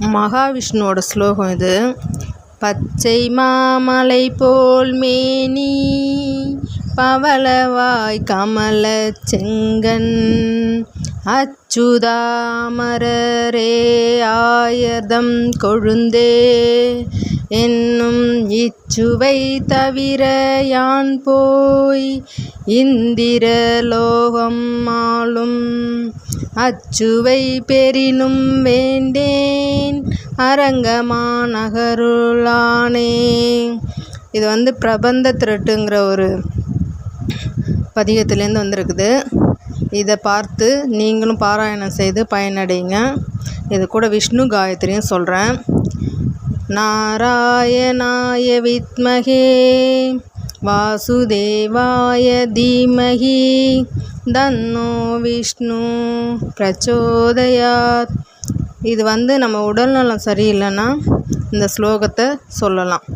மகாவிஷ்ணுவோட ஸ்லோகம் இது. பச்சை மாமலை போல் மேனி பவளவாய் கமல செங்கன் அச்சுதாமரரே ஆயதம் கொழுந்தே என்னும் இச்சுவை தவிர யான் போய் இந்திர லோகம் ஆளும். அச்சுவை பெறினும் வேண்டேன். அரங்கமா நகருளானே இது வந்து பிரபந்த திரட்டுங்கிற ஒரு பதிகத்துலேருந்து வந்திருக்குது. இதை பார்த்து நீங்களும் பாராயணம் செய்து பயனடைங்க. இது கூட விஷ்ணு காயத்ரியும் சொல்கிறேன் நாராயணாய வித்மகே. வாசுதேவாய தீமகி தன்னோ விஷ்ணு பிரச்சோதயாத் இது வந்து நம்ம உடல்நலம் சரியில்லைன்னா இந்த ஸ்லோகத்தை சொல்லலாம்.